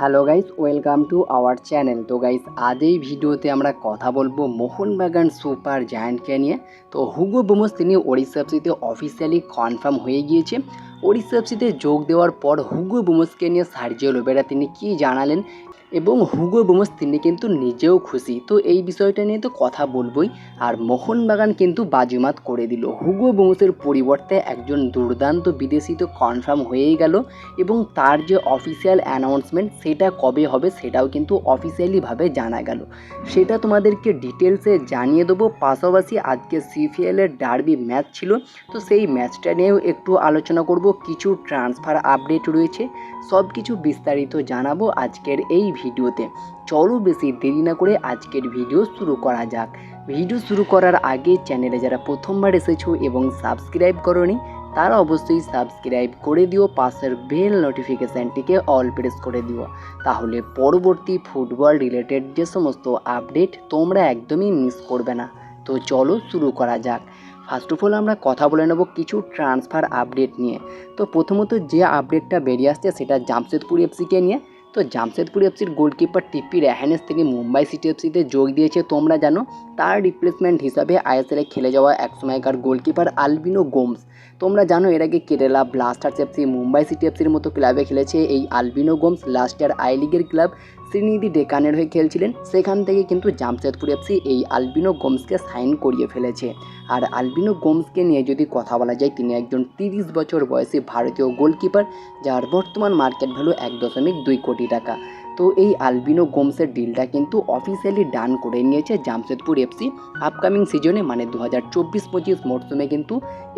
Hello guys, welcome to our channel. তো guys, আজ এই ভিডিওতে আমরা কথা বলব মোহনবাগান সুপার জায়ান্টকে নিয়ে। তো হুগো বোমস, তিনি ওড়িশা এফসিতে অফিসিয়ালি কনফার্ম হয়ে গিয়েছে। ওড়িশা এফসিতে যোগ দেওয়ার পর হুগো বোমসকে নিয়ে সার্জিও লোবেরা তিনি কি জানালেন? এবং হুগো বোমস তিনি কিন্তু নিজেও খুশি। তো এই বিষয়টা নিয়ে তো কথা বলবই। আর মোহনবাগান কিন্তু বাজিমাত করে দিল। হুগো বোমসের পরিবর্তে একজন দুর্দান্ত বিদেশি তো কনফার্ম হয়েই গেল এবং তার যে অফিসিয়াল অ্যানাউন্সমেন্ট সেটা কবে হবে সেটাও কিন্তু অফিসিয়ালিভাবে জানা গেল। সেটা তোমাদেরকে ডিটেলসে জানিয়ে দেবো। পাশাপাশি আজকে সিপিএলের ডার্বি ম্যাচ ছিল। তো সেই ম্যাচটা নিয়েও একটু আলোচনা করব। কিছু ট্রান্সফার আপডেট রয়েছে। সব কিছু বিস্তারিত জানাব আজকের এই ভিডিওতে। চলো বেশি দেরি না করে আজকের ভিডিও শুরু করা যাক। ভিডিও শুরু করার আগে চ্যানেলে যারা প্রথমবার এসেছ এবং সাবস্ক্রাইব করনি, তারা অবশ্যই সাবস্ক্রাইব করে দিও, পাশের বেল নোটিফিকেশানটিকে অল প্রেস করে দিও। তাহলে পরবর্তী ফুটবল রিলেটেড যে সমস্ত আপডেট তোমরা একদমই মিস করবে না। তো চলো শুরু করা যাক। ফার্স্ট অফ অল আমরা কথা বলে নেব কিছু ট্রান্সফার আপডেট নিয়ে। তো প্রথমত যে আপডেটটা বেরিয়ে আসছে সেটা জামশেদপুর এফসিকে নিয়ে। তো জামশেদপুর এফসির গোলকিপার টিপি রেহানেস তিনি মুম্বাই সিটি এফসিতে যোগ দিয়েছে। তোমরা জানো, তার রিপ্লেসমেন্ট হিসাবে আইএসএলে খেলে যাওয়া একসময়কার গোলকিপার আলবিনো গোমস। তোমরা জানো, এর আগে Kerala Blasters FC Mumbai City এফসির মতো ক্লাবে খেলেছে এই Albino Gomes. Last year I লিগের ক্লাব শ্রীনিধি ডেকানের হয়ে খেলছিলেন, সেখান থেকে কিন্তু জামশেদপুর এফসি এই আলবিনো গোমসকে সাইন করিয়ে ফেলেছে। আর আলবিনো গোমসকে নিয়ে যদি কথা বলা যায়, তিনি একজন তিরিশ বছর বয়সী ভারতীয় গোলকিপার, যার বর্তমান মার্কেট ভ্যালু এক দশমিক দুই কোটি টাকা। তো এই আলবিনো গোমসের ডিলটা কিন্তু অফিসিয়ালি ডান করে নিয়েছে জামশেদপুর এফসি আপকামিং সিজনে মানে দু হাজার চব্বিশ পঁচিশ মরশুমে কিন্তু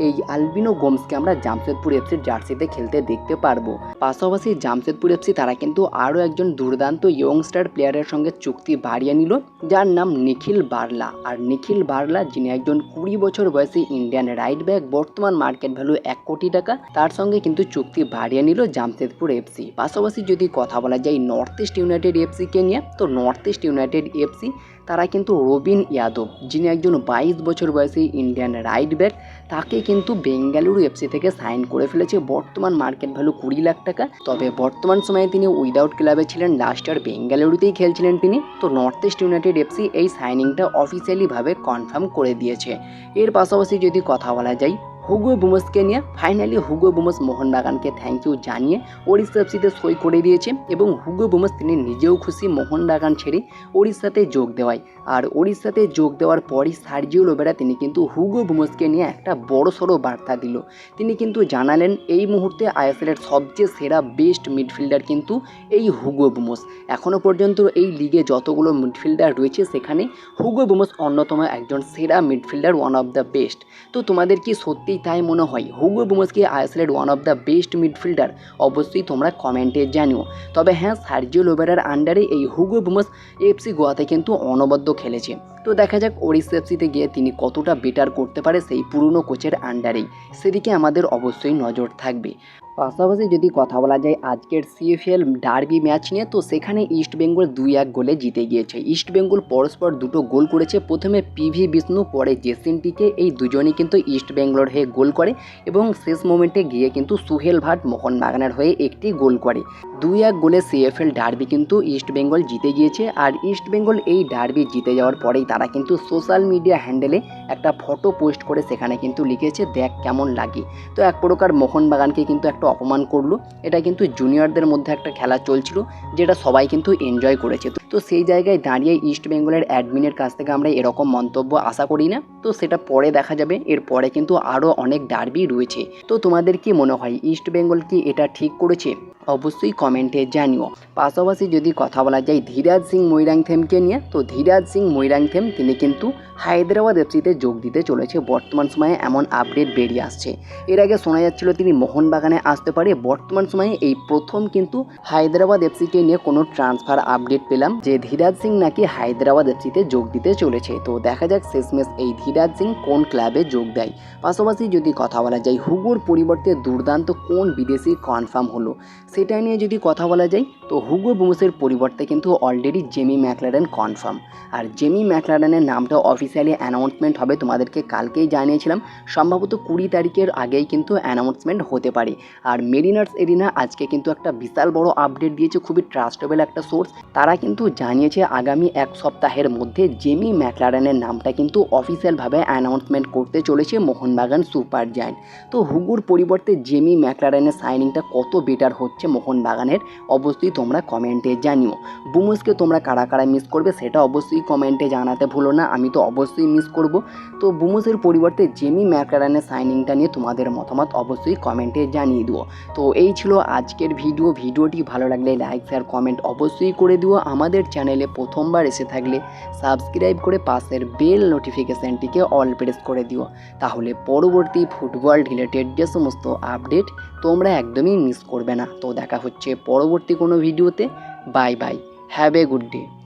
এই আলবিনো গোমসকে আমরা জামশেদপুর এফসির জার্সিতে খেলতে দেখতে পারব। পাশাপাশি জামশেদপুর এফসি তারা কিন্তু আরও একজন দুর্দান্ত ইয়ংস্টার প্লেয়ারের সঙ্গে চুক্তি বাড়িয়ে নিল, যার নাম নিখিল বার্লা। আর নিখিল বার্লা, যিনি একজন কুড়ি বছর বয়সী ইন্ডিয়ান রাইট ব্যাক বর্তমান মার্কেট ভ্যালু এক কোটি টাকা, তার সঙ্গে কিন্তু চুক্তি বাড়িয়ে নিল জামশেদপুর এফসি পাশাপাশি যদি কথা বলা যায় নর্থ ইস্ট ইউনাইটেড এফসিকে নিয়ে তো নর্থ ইস্ট ইউনাইটেড এফসি তারা কিন্তু রবিন ইয়াদব, যিনি একজন বাইশ বছর বয়সী ইন্ডিয়ান রাইট ব্যাক তাকে কিন্তু বেঙ্গালুরু এফসি থেকে সাইন করে ফেলেছে। বর্তমান মার্কেট ভ্যালু কুড়ি লাখ টাকা। তবে বর্তমান সময়ে তিনি উইদাউট ক্লাবে ছিলেন। লাস্ট ইয়ার বেঙ্গালুরুতেই খেলছিলেন তিনি। তো নর্থ ইস্ট ইউনাইটেড এফসি এই সাইনিংটা অফিসিয়ালিভাবে কনফার্ম করে দিয়েছে। এর পাশাপাশি যদি কথা বলা যায় হুগো বুমসকে নিয়ে ফাইনালি হুগো বুমস মোহনবাগানকে থ্যাংক ইউ জানিয়ে ওড়িশা এফসিতে সই করে দিয়েছে এবং হুগো বুমস তিনি নিজেও খুশি মোহনবাগান ছেড়ে ওড়িশাতে যোগ দেওয়ায়। আর ওড়িশাতে যোগ দেওয়ার পরই সার্জিও লোবেরা তিনি কিন্তু হুগো বুমসকে নিয়ে একটা বড় সড়ো বার্তা দিল। তিনি কিন্তু জানালেন, এই মুহূর্তে আইএসএলের সবচেয়ে সেরা বেস্ট মিডফিল্ডার কিন্তু এই হুগো বুমস এখনও পর্যন্ত এই লিগে যতগুলো মিডফিল্ডার রয়েছে সেখানে হুগো বুমস অন্যতম একজন সেরা midfielder one of the best তো তোমাদের কি সত্যিই তাই মনে হয় Hugo বুমসকে Iceland one of the best midfielder অবশ্যই তোমরা কমেন্টে জানিও। তবে হ্যাঁ সার্জিও লোবেরার আন্ডারে এই হুগো বুমস এফসি গোয়াতে কিন্তু অনবদ্য খেলেছে। তো দেখা যাক ওড়িশা এফসিতে গিয়ে তিনি কতটা বেটার করতে পারে সেই পুরনো কোচের আন্ডারেই সেদিকে আমাদের অবশ্যই নজর থাকবে। পাশাপাশি যদি কথা বলা যায়, আজকের সিএফএল ডার্বি ম্যাচ নিয়ে, তো সেখানে ইস্টবেঙ্গল দুই এক গোলে জিতে গিয়েছে। ইস্টবেঙ্গল পরস্পর দুটো গোল করেছে। প্রথমে পিভি বিষ্ণু পরে জেসিনটিকে এই দুজনই কিন্তু ইস্ট বেঙ্গলোর হয়ে গোল করে এবং শেষ মোমেন্টে গিয়ে কিন্তু সুহেল ভাট মোহনবাগানের হয়ে একটি গোল করে। দুই এক গোলে সিএফএল ডার্বি কিন্তু ইস্টবেঙ্গল জিতে গিয়েছে আর ইস্টবেঙ্গল এই ডার্বি জিতে যাওয়ার পরেই তারা কিন্তু সোশ্যাল মিডিয়া হ্যান্ডেলে একটা ফটো পোস্ট করে সেখানে কিন্তু লিখেছে, দেখ কেমন লাগে। তো এক প্রকার মোহনবাগানকে কিন্তু একটা অপমান করল। এটা কিন্তু জুনিয়রদের মধ্যে একটা খেলা চলছিল, যেটা সবাই কিন্তু এনজয় করেছে। তো সেই জায়গায় দাঁড়িয়ে ইস্ট বেঙ্গলের অ্যাডমিনের কাছ থেকে আমরা এরকম মন্তব্য আশা করি না। তো সেটা পরে দেখা যাবে। এর পরে কিন্তু আরও অনেক ডার্বি রয়েছে। তো তোমাদের কি মনে হয় ইস্ট বেঙ্গল কি এটা ঠিক করেছে? অবশ্যই কমেন্টে জানিও। পাশাপাশি যদি কথা বলা যায় ধীরাজ সিং মৈরাংথেমকে নিয়ে, তো ধীরাজ সিং মৈরাংথেম তিনি কিন্তু হায়দ্রাবাদ এফসিতে যোগ দিতে চলেছে। বর্তমান সময়ে এমন আপডেট বেরিয়ে আসছে। এর আগে শোনা যাচ্ছিল তিনি মোহনবাগানে আসতে পারে। বর্তমান সময়ে এই প্রথম কিন্তু হায়দ্রাবাদ এফসিকে নিয়ে কোনো ট্রান্সফার আপডেট পেলাম, যে ধীরাজ সিং নাকি হায়দ্রাবাদ এফসিতে যোগ দিতে চলেছে। তো দেখা যাক শেষমেশ এই ধীরাজ সিং কোন ক্লাবে যোগ দেয়। পাশাপাশি যদি কথা বলা যায় হুগোর পরিবর্তে দুর্দান্ত কোন বিদেশি কনফার্ম হলো? সেটা নিয়ে যদি কথা বলা যায়, তো হুগো বুমসের পরিবর্তে কিন্তু অলরেডি জেমি ম্যাকলারেন কনফার্ম আর জেমি ম্যাকলারেনের নামটা অফিসিয়ালি অ্যানাউন্সমেন্ট হবে তোমাদেরকে কালকেই জানিয়েছিলাম। সম্ভবত কুড়ি তারিখের আগেই কিন্তু অ্যানাউন্সমেন্ট হতে পারে। আর মেরিনার্স এরিনা আজকে কিন্তু একটা বিশাল বড় আপডেট দিয়েছে, খুবই ট্রাস্টেবল একটা সোর্স তারা কিন্তু জানিয়েছে আগামী এক সপ্তাহের মধ্যে জেমি ম্যাকলারেনের নামটা কিন্তু অফিসিয়ালভাবে অ্যানাউন্সমেন্ট করতে চলেছে মোহনবাগান সুপার জায়ান্ট। তো হুগুর পরিবর্তে জেমি ম্যাকলারেনের সাইনিংটা কত বেটার হচ্ছে? মোহনবাগানের, অবশ্যই তোমরা কমেন্টে জানিও। বুমসকে তোমরা কারা কারা মিস করবে সেটা অবশ্যই কমেন্টে জানাতে ভুলো না, আমি তো অবশ্যই মিস করব। তো বুমসের পরিবর্তে জেমি ম্যাকলারেনের সাইনিংটা নিয়ে তোমাদের মতামত অবশ্যই কমেন্টে জানিয়ে দিও। তো এই ছিল আজকের ভিডিও, ভিডিওটি ভালো লাগলে লাইক শেয়ার কমেন্ট অবশ্যই করে দিও। আমাদের চ্যানেলে প্রথমবার এসে থাকলে সাবস্ক্রাইব করে পাশের বেল নোটিফিকেশানটিকে অল প্রেস করে দিও। তাহলে পরবর্তী ফুটবল রিলেটেড যে সমস্ত আপডেট তোমরা একদমই মিস করবে না। তো দেখা হচ্ছে পরবর্তী কোনো ভিডিওতে। Bye bye. Have a good day